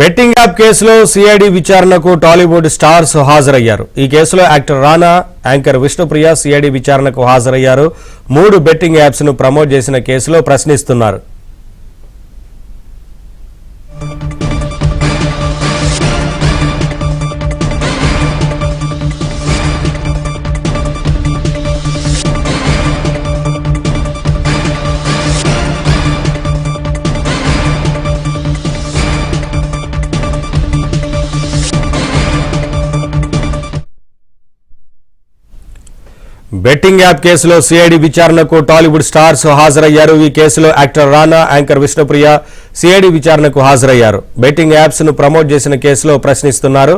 Betting app కేసులో CID విచారణకు Tollywood stars హాజరయ్యారు. ఈ కేసులో actor Rana anchor Vishnupriya CID విచారణకు హాజరయ్యారు. మూడు బెట్టింగ్ యాప్స్ను ప్రమోట్ చేసిన కేసులో ప్రశ్నిస్తున్నారు. బెట్టింగ్ యాప్ కేసులో సిఐడి విచారణకు టాలీవుడ్ స్టార్స్ హాజరయ్యారు. ఈ కేసులో actor Rana anchor Vishnupriya CID విచారణకు హాజరయ్యారు. బెట్టింగ్ యాప్స్ను ప్రమోట్ చేసిన కేసులో ప్రశ్నిస్తున్నారు.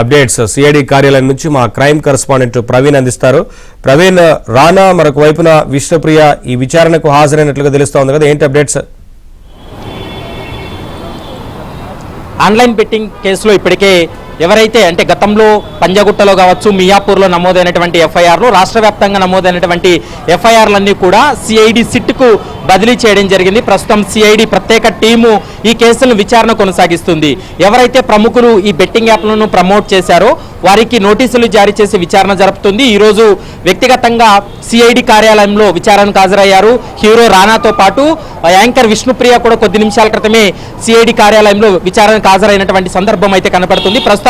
అప్డేట్స్ సిఐడి కార్యాలయం నుంచి మా క్రైమ్ కరస్పాండెంట్ ప్రవీణ్ అందిస్తారు. ప్రవీణ్ రానా మరొక వైపున విష్ణుప్రియ ఈ విచారణకు హాజరైనట్లుగా తెలుస్తోంది కదా. ఏంటి అప్డేట్స్? ఆన్లైన్ బెట్టింగ్ కేసులో ఇప్పటికే ఎవరైతే అంటే గతంలో పంజగుట్టలో కావచ్చు మియాపూర్లో నమోదైనటువంటి ఎఫ్ఐఆర్లు రాష్ట్ర వ్యాప్తంగా నమోదైనటువంటి ఎఫ్ఐఆర్లన్నీ కూడా సిఐడి సిట్కు బదిలీ చేయడం జరిగింది. ప్రస్తుతం సిఐడి ప్రత్యేక టీము ఈ కేసులను విచారణ కొనసాగిస్తుంది. ఎవరైతే ప్రముఖులు ఈ బెట్టింగ్ యాప్లను ప్రమోట్ చేశారో వారికి నోటీసులు జారీ చేసి విచారణ జరుపుతుంది. ఈరోజు వ్యక్తిగతంగా సిఐడి కార్యాలయంలో విచారణకు హాజరయ్యారు హీరో రానాతో పాటు యాంకర్ విష్ణుప్రియ కూడా కొద్ది నిమిషాల క్రితమే సిఐడి కార్యాలయంలో విచారణకు హాజరైనటువంటి సందర్భం అయితే కనపడుతుంది. ప్రస్తుతం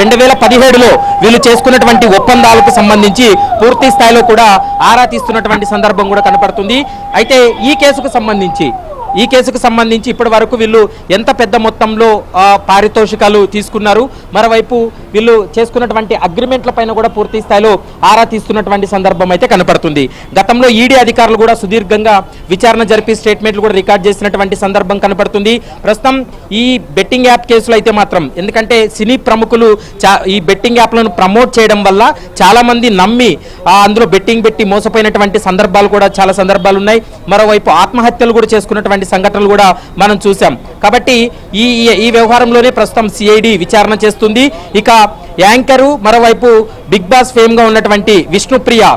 రెండు వేల పదిహేడులో వీళ్ళు చేసుకున్నటువంటి ఒప్పందాలకు సంబంధించి పూర్తి స్థాయిలో కూడా ఆరా తీస్తున్నటువంటి సందర్భం కూడా కనపడుతుంది. అయితే ఈ కేసుకు సంబంధించి ఈ కేసుకు సంబంధించి ఇప్పటి వరకు వీళ్ళు ఎంత పెద్ద మొత్తంలో పారితోషికాలు తీసుకున్నారు. మరోవైపు వీళ్ళు చేసుకున్నటువంటి అగ్రిమెంట్ల పైన కూడా పూర్తి స్థాయిలో ఆరా తీస్తున్నటువంటి సందర్భం అయితే కనపడుతుంది. గతంలో ఈడీ అధికారులు కూడా సుదీర్ఘంగా విచారణ జరిపి స్టేట్మెంట్లు కూడా రికార్డ్ చేసినటువంటి సందర్భం కనపడుతుంది. ప్రస్తుతం ఈ బెట్టింగ్ యాప్ కేసులో అయితే మాత్రం ఎందుకంటే సినీ ప్రముఖులు చా ఈ బెట్టింగ్ యాప్లను ప్రమోట్ చేయడం వల్ల చాలామంది నమ్మి అందులో బెట్టింగ్ పెట్టి మోసపోయినటువంటి సందర్భాలు కూడా చాలా సందర్భాలు ఉన్నాయి. మరోవైపు ఆత్మహత్యలు కూడా చేసుకున్నటువంటి సంఘటనలు కూడా మనం చూసాం కాబట్టి ఈ ఈ- వ్యవహారంలోనే ప్రస్తుతం సిఐడి విచారణ చేస్తుంది. ఇక యాంకరు మరోవైపు బిగ్ బాస్ ఫేమ్గా ఉన్నటువంటి విష్ణుప్రియ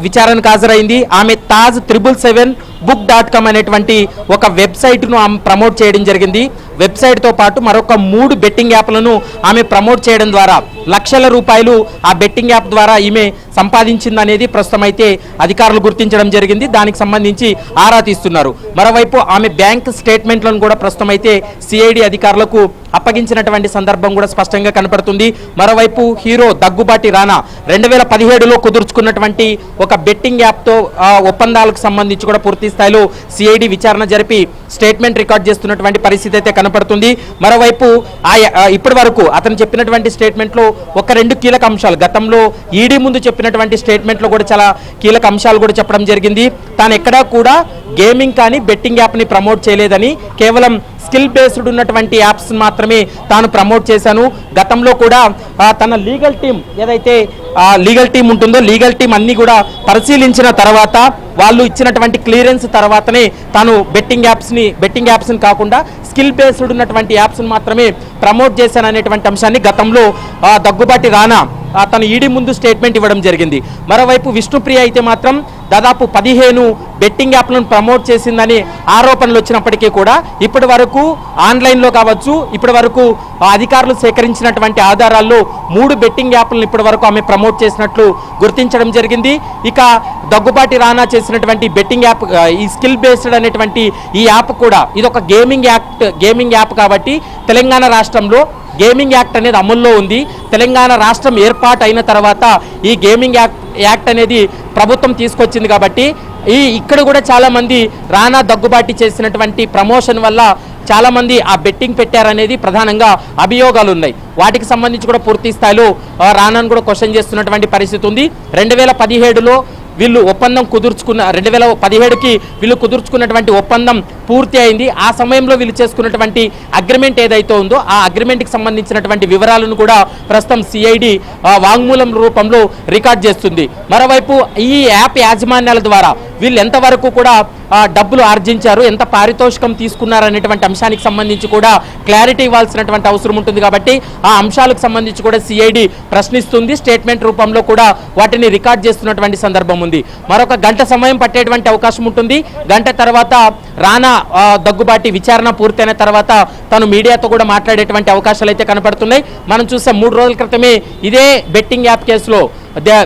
విచారణకు హాజరైంది. ఆమె Taj triple seven book dot com అనేటువంటి ఒక వెబ్సైట్ను ఆమె ప్రమోట్ చేయడం జరిగింది. వెబ్సైట్తో పాటు మరొక మూడు బెట్టింగ్ యాప్లను ఆమె ప్రమోట్ చేయడం ద్వారా లక్షల రూపాయలు ఆ బెట్టింగ్ యాప్ ద్వారా ఈమె సంపాదించిందనేది ప్రస్తుతం అయితే అధికారులు గుర్తించడం జరిగింది. దానికి సంబంధించి ఆరా తీస్తున్నారు. మరోవైపు ఆమె బ్యాంక్ స్టేట్మెంట్లను కూడా ప్రస్తుతం అయితే సిఐడి అధికారులకు అప్పగించినటువంటి సందర్భం కూడా స్పష్టంగా కనపడుతుంది. మరోవైపు హీరో దగ్గుబాటి రానా రెండు వేల పదిహేడులో కుదుర్చుకున్నటువంటి ఒక బెట్టింగ్ యాప్తో ఒప్పందాలకు సంబంధించి కూడా పూర్తి స్థాయిలో సిఐడి విచారణ జరిపి స్టేట్మెంట్ రికార్డ్ చేస్తున్నటువంటి పరిస్థితి అయితే కనపడుతుంది. మరోవైపు ఆ ఇప్పటి వరకు అతను చెప్పినటువంటి స్టేట్మెంట్లో ఒక రెండు కీలక అంశాలు గతంలో ఈడీ ముందు చెప్పినటువంటి స్టేట్మెంట్లో కూడా చాలా కీలక అంశాలు కూడా చెప్పడం జరిగింది. తాను ఎక్కడా కూడా గేమింగ్ కానీ బెట్టింగ్ యాప్ని ప్రమోట్ చేయలేదని కేవలం స్కిల్ బేస్డ్ ఉన్నటువంటి యాప్స్ మాత్రమే తాను ప్రమోట్ చేశాను. గతంలో కూడా తన లీగల్ టీం ఏదైతే లీగల్ టీం ఉంటుందో లీగల్ టీం అన్ని కూడా పరిశీలించిన తర్వాత వాళ్ళు ఇచ్చినటువంటి క్లియరెన్స్ తర్వాతనే తాను బెట్టింగ్ యాప్స్ని బెట్టింగ్ యాప్స్ని కాకుండా స్కిల్ బేస్డ్ ఉన్నటువంటి యాప్స్ని మాత్రమే ప్రమోట్ చేశాను అనేటువంటి అంశాన్ని గతంలో దగ్గుబాటి రానా తను ఈడీ ముందు స్టేట్మెంట్ ఇవ్వడం జరిగింది. మరోవైపు విష్ణుప్రియ అయితే మాత్రం దాదాపు పదిహేను బెట్టింగ్ యాప్లను ప్రమోట్ చేసిందని ఆరోపణలు వచ్చినప్పటికీ కూడా ఇప్పటి వరకు ఆన్లైన్లో కావచ్చు ఇప్పటి వరకు అధికారులు సేకరించినటువంటి ఆధారాల్లో మూడు బెట్టింగ్ యాప్లను ఇప్పటి వరకు ఆమె ప్రమోట్ చేసినట్లు గుర్తించడం జరిగింది. ఇక దగ్గుబాటి రానా చేసినటువంటి బెట్టింగ్ యాప్ ఈ స్కిల్ బేస్డ్ అనేటువంటి ఈ యాప్ కూడా ఇది ఒక గేమింగ్ యాక్ట్ గేమింగ్ యాప్ కాబట్టి తెలంగాణ రాష్ట్రంలో గేమింగ్ యాక్ట్ అనేది అమల్లో ఉంది. తెలంగాణ రాష్ట్రం ఏర్పాటు అయిన తర్వాత ఈ గేమింగ్ యాక్ట్ యాక్ట్ అనేది ప్రభుత్వం తీసుకొచ్చింది కాబట్టి ఈ ఇక్కడ కూడా చాలామంది రానా దగ్గుబాటి చేసినటువంటి ప్రమోషన్ వల్ల చాలామంది ఆ బెట్టింగ్ పెట్టారనేది ప్రధానంగా అభియోగాలు ఉన్నాయి. వాటికి సంబంధించి కూడా పూర్తి స్థాయిలో రానాను కూడా క్వశ్చన్ చేస్తున్నటువంటి పరిస్థితి ఉంది. రెండు వేల పదిహేడులో వీళ్ళు ఒప్పందం కుదుర్చుకున్న రెండు వేల పదిహేడుకి వీళ్ళు కుదుర్చుకున్నటువంటి ఒప్పందం పూర్తి అయింది. ఆ సమయంలో వీళ్ళు చేసుకున్నటువంటి అగ్రిమెంట్ ఏదైతే ఉందో ఆ అగ్రిమెంట్కి సంబంధించినటువంటి వివరాలను కూడా ప్రస్తుతం సిఐడి వాంగ్మూలం రూపంలో రికార్డ్ చేస్తుంది. మరోవైపు ఈ యాప్ యాజమాన్యాల ద్వారా వీళ్ళు ఎంతవరకు కూడా డబ్బులు ఆర్జించారు ఎంత పారితోషికం తీసుకున్నారు అనేటువంటి అంశానికి సంబంధించి కూడా క్లారిటీ ఇవ్వాల్సినటువంటి అవసరం ఉంటుంది కాబట్టి ఆ అంశాలకు సంబంధించి కూడా సిఐడి ప్రశ్నిస్తుంది. స్టేట్మెంట్ రూపంలో కూడా వాటిని రికార్డ్ చేస్తున్నటువంటి సందర్భం ఉంది. మరొక గంట సమయం పట్టేటువంటి అవకాశం ఉంటుంది. గంట తర్వాత రానా దగ్గుబాటి విచారణ పూర్తయిన తర్వాత తను మీడియాతో కూడా మాట్లాడేటువంటి అవకాశాలు అయితే కనపడుతున్నాయి. మనం చూసాం మూడు రోజుల క్రితమే ఇదే బెట్టింగ్ యాప్ కేసులో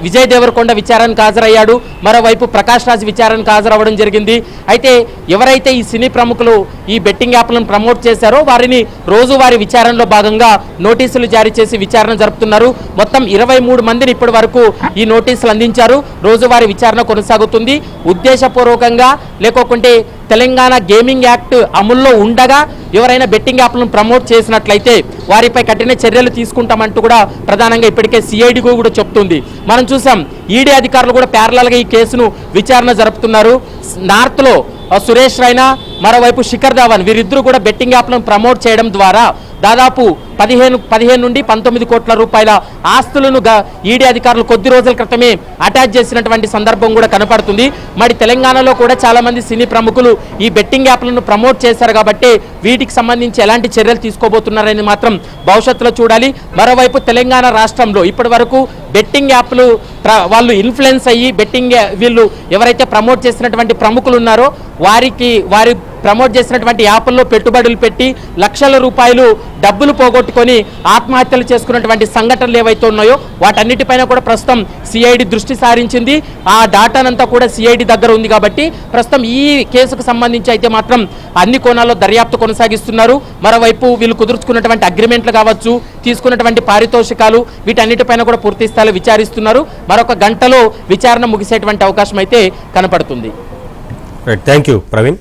విజయ్ దేవరకొండ విచారణకు హాజరయ్యాడు. మరోవైపు ప్రకాష్ రాజ్ విచారణకు హాజరవ్వడం జరిగింది. అయితే ఎవరైతే ఈ సినీ ప్రముఖులు ఈ బెట్టింగ్ యాప్లను ప్రమోట్ చేశారో వారిని రోజువారీ విచారణలో భాగంగా నోటీసులు జారీ చేసి విచారణ జరుపుతున్నారు. మొత్తం ఇరవై మూడు మందిని ఇప్పటి వరకు ఈ నోటీసులు అందించారు. రోజువారీ విచారణ కొనసాగుతుంది. ఉద్దేశపూర్వకంగా లేకోకుంటే తెలంగాణ గేమింగ్ యాక్ట్ అమల్లో ఉండగా ఎవరైనా బెట్టింగ్ యాప్లను ప్రమోట్ చేసినట్లయితే వారిపై కఠిన చర్యలు తీసుకుంటామంటూ కూడా ప్రధానంగా ఇప్పటికే సిఐడి కూడా చెప్తుంది. మనం చూసాం ఈడీ అధికారులు కూడా ప్యారలల్గా ఈ కేసును విచారణ జరుపుతున్నారు. నార్త్లో సురేష్ రైనా మరోవైపు శిఖర్ ధావన్ వీరిద్దరూ కూడా బెట్టింగ్ యాప్లను ప్రమోట్ చేయడం ద్వారా దాదాపు పదిహేను పదిహేను నుండి పంతొమ్మిది కోట్ల రూపాయల ఆస్తులను ఈడీ అధికారులు కొద్ది రోజుల క్రితమే అటాచ్ చేసినటువంటి సందర్భం కూడా కనపడుతుంది. మరి తెలంగాణలో కూడా చాలా మంది సినీ ప్రముఖులు ఈ బెట్టింగ్ యాప్లను ప్రమోట్ చేశారు కాబట్టి వీటికి సంబంధించి ఎలాంటి చర్యలు తీసుకోబోతున్నారని మాత్రం భవిష్యత్తులో చూడాలి. మరోవైపు తెలంగాణ రాష్ట్రంలో ఇప్పటి వరకు బెట్టింగ్ యాప్లు వాళ్ళు ఇన్ఫ్లుయెన్స్ అయ్యి బెట్టింగ్ వీళ్ళు ఎవరైతే ప్రమోట్ చేసినటువంటి ప్రముఖులు ఉన్నారో వారికి వారి ప్రమోట్ చేసినటువంటి యాప్ల్లో పెట్టుబడులు పెట్టి లక్షల రూపాయలు డబ్బులు పోగొట్టుకొని ఆత్మహత్యలు చేసుకున్నటువంటి సంఘటనలు ఏవైతే ఉన్నాయో వాటన్నిటిపైన కూడా ప్రస్తుతం సిఐడి దృష్టి సారించింది. ఆ డాటానంతా కూడా సిఐడి దగ్గర ఉంది కాబట్టి ప్రస్తుతం ఈ కేసుకు సంబంధించి అయితే మాత్రం అన్ని కోణాల్లో దర్యాప్తు కొనసాగిస్తున్నారు. మరోవైపు వీళ్ళు కుదుర్చుకున్నటువంటి అగ్రిమెంట్లు కావచ్చు తీసుకున్నటువంటి పారితోషికాలు వీటన్నిటిపైన కూడా పూర్తి స్థాయిలో విచారిస్తున్నారు. మరొక గంటలో విచారణ ముగిసేటువంటి అవకాశం అయితే కనపడుతుంది. థ్యాంక్ యూ ప్రవీణ్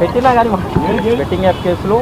పెట్టినా కానీ బెట్టింగ్ యాప్ కేసులో